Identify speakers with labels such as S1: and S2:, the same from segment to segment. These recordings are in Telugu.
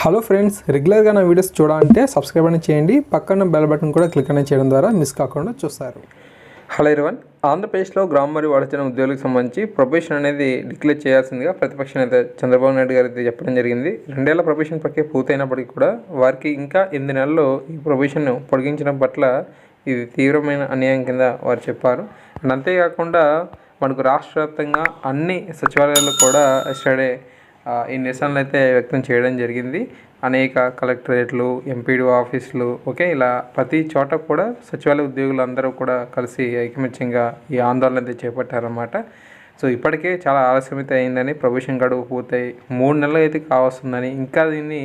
S1: హలో ఫ్రెండ్స్ రెగ్యులర్గా నా వీడియోస్ చూడాలంటే సబ్స్క్రైబ్ అని చేయండి. పక్కన బెల్ బటన్ కూడా క్లిక్ అనేది చేయడం ద్వారా మిస్ కాకుండా చూస్తారు.
S2: హలో ఇరవన్ ఆంధ్రప్రదేశ్లో గ్రామ మరియు వాడచిన ఉద్యోగులకు సంబంధించి ప్రొబేషన్ అనేది డిక్లేర్ చేయాల్సిందిగా ప్రతిపక్ష నేత చంద్రబాబు నాయుడు గారు అయితే చెప్పడం జరిగింది. రెండేళ్ళ ప్రొబేషన్ ప్రక్రియ పూర్తయినప్పటికీ కూడా వారికి ఇంకా ఎనిమిది నెలల్లో ఈ ప్రొబేషన్ పొడిగించడం పట్ల ఇది తీవ్రమైన అన్యాయం కింద వారు చెప్పారు. అండ్ అంతేకాకుండా మనకు రాష్ట్ర వ్యాప్తంగా అన్ని సచివాలయాల్లో కూడా స్టడీ ఈ నిరసనలు అయితే వ్యక్తం చేయడం జరిగింది. అనేక కలెక్టరేట్లు ఎంపీడీ ఆఫీసులు ఓకే ఇలా ప్రతి చోట కూడా సచివాలయ ఉద్యోగులందరూ కూడా కలిసి ఐకమత్యంగా ఈ ఆందోళన అయితే చేపట్టారన్నమాట. సో ఇప్పటికే చాలా ఆలస్యం అయితే అయిందని ప్రొబేషన్ గడువు పూర్తయి మూడు నెలలు అయితే కావస్తుందని ఇంకా దీన్ని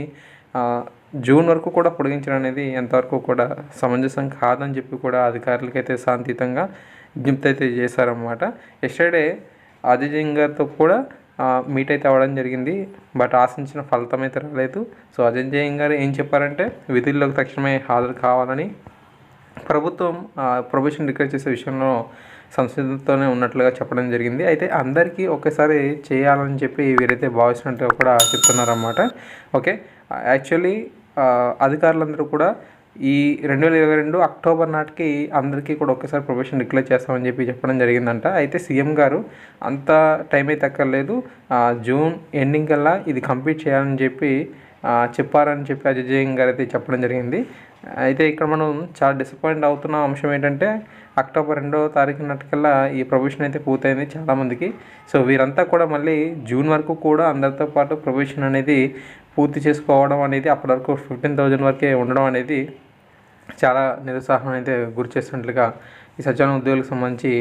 S2: జూన్ వరకు కూడా పొడిగించడం అనేది ఎంతవరకు కూడా సమంజసం కాదని చెప్పి కూడా అధికారులకైతే శాంతియుతంగా విజ్ఞప్తి అయితే చేశారన్నమాట. ఎస్టర్డే అజయ్ కూడా మీట్ అయితే అవ్వడం జరిగింది. బట్ ఆశించిన ఫలితం అయితే రాలేదు. సో అజయ్ జైన్ గారు ఏం చెప్పారంటే విధుల్లోకి తక్షణమే హాజరు కావాలని ప్రభుత్వం ప్రొబేషన్ రిక్వెస్ట్ చేసే విషయంలో సంసిద్ధతోనే ఉన్నట్లుగా చెప్పడం జరిగింది. అయితే అందరికీ ఒకేసారి చేయాలని చెప్పి వీరైతే భావిస్తున్నట్టుగా కూడా చెప్తున్నారన్నమాట. ఓకే యాక్చువల్లీ అధికారులందరూ కూడా ఈ రెండు వేల ఇరవై రెండు అక్టోబర్ నాటికి అందరికీ కూడా ఒకేసారి ప్రొఫెషన్ డిక్లేర్ చేస్తామని చెప్పి చెప్పడం జరిగిందంట. అయితే సీఎం గారు అంత టైం అయితే అక్కర్లేదు. జూన్ ఎండింగ్ కల్లా ఇది కంప్లీట్ చేయాలని చెప్పి చెప్పారని చెప్పి అజయ్ గారు అయితే చెప్పడం జరిగింది. అయితే ఇక్కడ మనం చాలా డిసప్పాయింట్ అవుతున్న అంశం ఏంటంటే అక్టోబర్ రెండవ తారీఖు నాటికల్లా ఈ ప్రొబేషన్ అయితే పూర్తయింది చాలామందికి సో వీరంతా కూడా మళ్ళీ జూన్ వరకు కూడా అందరితో పాటు ప్రొబేషన్ అనేది పూర్తి చేసుకోవడం అనేది అప్పటి వరకు ఫిఫ్టీన్ థౌజండ్ వరకే ఉండడం అనేది చాలా నిరుత్సాహం అయితే గురి చేస్తున్నట్లుగా ఈ సచివాలయం ఉద్యోగులకు సంబంధించి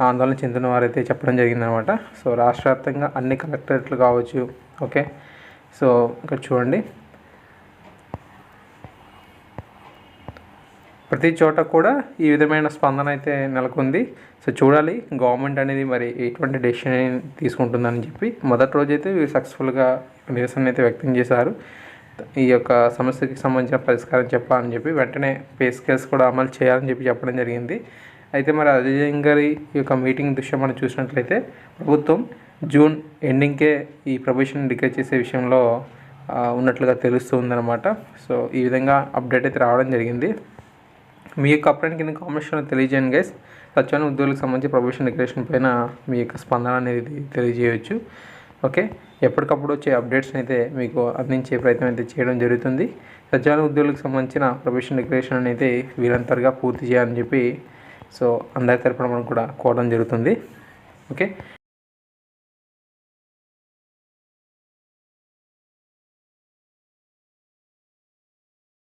S2: ఆందోళన చెందిన వారైతే చెప్పడం జరిగిందనమాట సో రాష్ట్ర వ్యాప్తంగా అన్ని కలెక్టరేట్లు కావచ్చు ఓకే? సో ఇక్కడ చూడండి. ప్రతి చోట కూడా ఈ విధమైన స్పందన అయితే నెలకొంది. సో చూడాలి గవర్నమెంట్ అనేది మరి ఎటువంటి డెసిషన్ తీసుకుంటుందని చెప్పి. మొదటి రోజైతే వీరు సక్సెస్ఫుల్గా నిరసన అయితే వ్యక్తం చేశారు. ఈ యొక్క సమస్యకి సంబంధించిన పరిష్కారం చెప్పాలని చెప్పి వెంటనే పే స్కేల్స్ కూడా అమలు చేయాలని చెప్పి చెప్పడం జరిగింది. అయితే మరి అజయ్ గారి ఈ యొక్క మీటింగ్ దృశ్యం మనం చూసినట్లయితే ప్రభుత్వం జూన్ ఎండింగ్కే ఈ ప్రొబేషన్ డిక్లేర్ చేసే విషయంలో ఉన్నట్లుగా ఉన్నట్లుగా తెలుస్తుందన్నమాట. సో ఈ విధంగా అప్డేట్ అయితే రావడం జరిగింది. మీ యొక్క అప్డేట్ కింద కామెంట్స్లో తెలియజేయండి గైస్ సచివాలయం ఉద్యోగులకు సంబంధించి ప్రొబేషన్ డిక్లరేషన్ పైన మీ యొక్క స్పందన అనేది తెలియజేయవచ్చు ఓకే? ఎప్పటికప్పుడు వచ్చే అప్డేట్స్ అయితే మీకు అందించే ప్రయత్నం అయితే చేయడం జరుగుతుంది. సచివాలయం ఉద్యోగులకు సంబంధించిన ప్రొబేషన్ డిక్లరేషన్ అనేది వీరంతరుగా పూర్తి చేయాలని చెప్పి సో అందరి తరపున మనం కూడా కోవడం జరుగుతుంది. ఓకే?